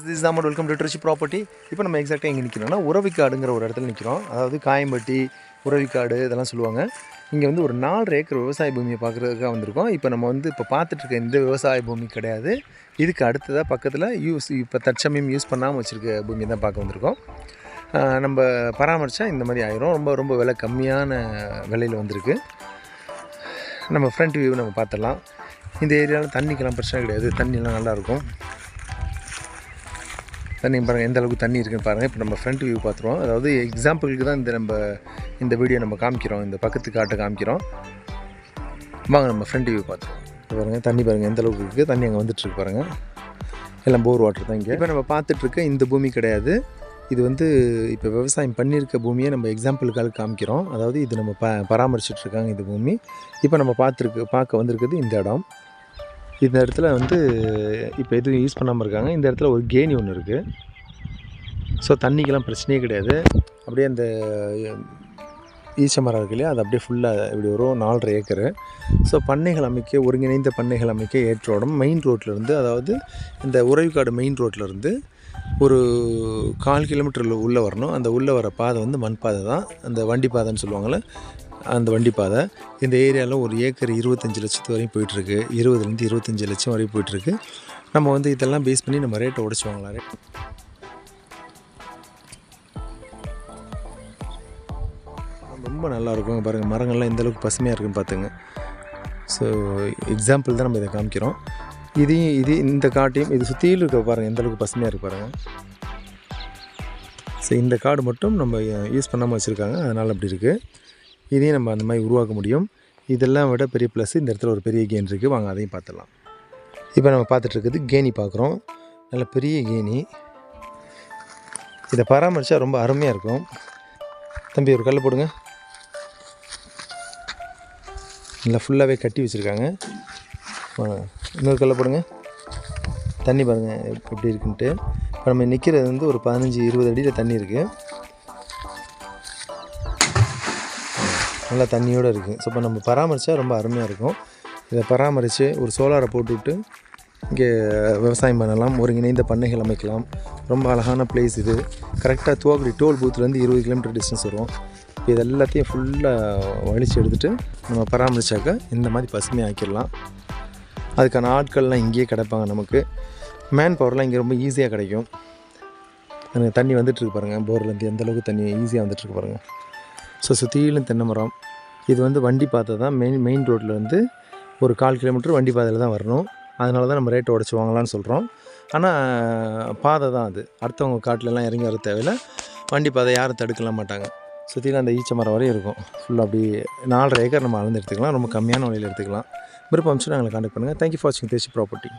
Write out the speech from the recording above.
This தாமட் welcome to Trichy property இப்போ நம்ம எக்ஸாக்டாக எங்கே நிற்கிறோம்னா உறவிக்காடுங்கிற ஒரு இடத்துல நிற்கிறோம் அதாவது காயம்பட்டி உறவிக்காடு இதெல்லாம் சொல்லுவாங்க. இங்கே வந்து ஒரு நாலு ஏக்கர் விவசாய பூமியை பார்க்குறதுக்காக வந்திருக்கோம். இப்போ நம்ம வந்து இப்போ பார்த்துட்டு இருக்க இந்த விவசாய பூமி கிடையாது. இதுக்கு அடுத்ததாக பக்கத்தில் யூஸ் இப்போ தற்சமயம் யூஸ் பண்ணாமல் வச்சுருக்க பூமி தான் பார்க்க வந்திருக்கோம். நம்ம பராமரித்தா இந்த மாதிரி ஆயிரும். ரொம்ப ரொம்ப விலை கம்மியான விலையில் வந்திருக்கு. நம்ம ஃப்ரண்ட் வியூ நம்ம பார்த்துடலாம். இந்த ஏரியாவில் தண்ணிக்கெல்லாம் பிரச்சனை கிடையாது. தண்ணியெல்லாம் நல்லாயிருக்கும் தண்ணி பாருங்கள் எந்த அளவுக்கு தண்ணி இருக்குன்னு பாருங்கள் இப்போ நம்ம ஃப்ரண்ட் வியூ பார்த்துருவோம். அதாவது எக்ஸாம்பிளுக்கு தான் இந்த நம்ம இந்த வீடியோ நம்ம காமிக்கிறோம். இந்த பக்கத்து காட்டை காமிக்கிறோம். வாங்க நம்ம ஃப்ரண்ட் வியூ பார்த்துருவோம். இப்போ பாருங்கள் தண்ணி பாருங்கள் எந்த அளவுக்கு இருக்குது தண்ணி அங்கே வந்துட்டுருக்கு பாருங்கள் எல்லாம் போர் வாட்டர் தான் இங்கே. இப்போ நம்ம பார்த்துட்ருக்க இந்த பூமி கிடையாது. இது வந்து இப்போ விவசாயம் பண்ணியிருக்க பூமியை நம்ம எக்ஸாம்பிளுக்காக காமிக்கிறோம். அதாவது இது நம்ம ப பராமரிச்சுட்டு இந்த பூமி. இப்போ நம்ம பார்த்துருக்கு பார்க்க வந்திருக்குது இந்த இடம். இந்த இடத்துல வந்து இப்போ எதுவும் யூஸ் பண்ணாமல் இருக்காங்க. இந்த இடத்துல ஒரு கேணி ஒன்று இருக்குது ஸோ தண்ணிக்கெல்லாம் பிரச்சனையே கிடையாது. அப்படியே அந்த ஈச்ச மரம் இருக்கு இல்லையா? அது அப்படியே ஃபுல்லாக இப்படி வரும் நாலரை ஏக்கரு. ஸோ பண்ணைகள் அமைக்க ஒருங்கிணைந்த பண்ணைகள் அமைக்க ஏற்றோடம் மெயின் ரோட்லேருந்து அதாவது இந்த உறவுக்காடு மெயின் ரோட்லேருந்து ஒரு கால் கிலோமீட்டரில் உள்ளே வரணும். அந்த உள்ளே வர பாதை வந்து மண் பாதை தான். அந்த வண்டி பாதைன்னு சொல்லுவாங்கள்ல அந்த வண்டி பாதை இந்த ஏரியாவில் ஒரு ஏக்கர் இருபத்தஞ்சி லட்சத்து வரையும் போயிட்டுருக்கு. இருபதுலேருந்து இருபத்தஞ்சி லட்சம் வரையும் போயிட்டுருக்கு. நம்ம வந்து இதெல்லாம் பேஸ் பண்ணி நம்ம ரேட்டை உடச்சி வாங்கலாம் ரேட் ரொம்ப நல்லா இருக்கும் பாருங்கள் மரங்கள்லாம் எந்த அளவுக்கு பசுமையாக இருக்குன்னு பார்த்துங்க ஸோ எக்ஸாம்பிள் தான் நம்ம இதை காமிக்கிறோம். இதையும் இது இந்த காட்டையும் இது சுற்றியில் இருக்க பாருங்கள் எந்த அளவுக்கு பசுமையாக இருக்கு பாருங்கள் ஸோ இந்த காடு மட்டும் நம்ம யூஸ் பண்ணாமல் வச்சுருக்காங்க. அதனால் அப்படி இருக்குது இதையும் நம்ம அந்த மாதிரி உருவாக்க முடியும். இதெல்லாம் விட பெரிய ப்ளஸ் இந்த இடத்துல ஒரு பெரிய கேன் இருக்குது வாங்க அதையும் பார்த்துடலாம். இப்போ நம்ம பார்த்துட்ருக்குது கேனி கேணி பார்க்குறோம். நல்ல பெரிய கேணி இதை பராமரித்தா ரொம்ப அருமையாக இருக்கும். தம்பி ஒரு கல் போடுங்க. நல்லா ஃபுல்லாகவே கட்டி வச்சுருக்காங்க. இன்னொரு கல்லை போடுங்க. தண்ணி பாருங்கள் எப்படி இருக்குன்ட்டு. இப்போ நம்ம நிற்கிறது வந்து ஒரு பதினஞ்சு இருபது அடியில் தண்ணி இருக்குது நல்லா தண்ணியோடு இருக்குது ஸோ இப்போ நம்ம பராமரித்தா ரொம்ப அருமையாக இருக்கும். இதை பராமரித்து ஒரு சோலாரை போட்டுவிட்டு இங்கே விவசாயம் பண்ணலாம். ஒருங்கிணைந்த பண்ணைகள் அமைக்கலாம். ரொம்ப அழகான பிளேஸ் இது. கரெக்டாக துவாக்குடி டோல் பூத்துலேருந்து இருபது கிலோமீட்டர் டிஸ்டன்ஸ் வரும். இப்போ இது எல்லாத்தையும் ஃபுல்லாக வலிச்சு எடுத்துகிட்டு நம்ம பராமரித்தாக்கா இந்த மாதிரி பசுமையாக ஆக்கிடலாம். அதுக்கான ஆட்கள்லாம் இங்கேயே கிடைப்பாங்க நமக்கு. மேன் பவர்லாம் இங்கே ரொம்ப ஈஸியாக கிடைக்கும். எனக்கு தண்ணி வந்துட்டுருக்கு பாருங்கள் போர்லேருந்து எந்தளவுக்கு தண்ணி ஈஸியாக வந்துட்டுருக்கு பாருங்கள் ஸோ சுற்றிலும் தென்னை மரம். இது வந்து வண்டி பாதை தான். மெயின் மெயின் ரோட்டில் வந்து ஒரு கால் கிலோமீட்டர் வண்டி பாதையில் தான் வரணும். அதனால தான் நம்ம ரேட்டை உடச்சி வாங்கலாம்னு சொல்கிறோம் ஆனால் பாதை தான் அது. அடுத்தவங்க காட்டிலலாம் இறங்கி வர தேவையில்ல. வண்டி பாதை யாரும் தடுக்கலாம் மாட்டாங்க. சுற்றிலும் அந்த ஈச்ச மரம் வரையும் இருக்கும். ஃபுல்லாக அப்படி நாலரை ஏக்கர் நம்ம அளந்து எடுத்துக்கலாம். ரொம்ப கம்மியான விலையில் எடுத்துக்கலாம். விருப்பம் அமைச்சு நாங்களை கான்டாக்ட் பண்ணுங்கள் தேங்க்யூ ஃபார் வாட்சிங் தேசி ப்ராப்பர்ட்டி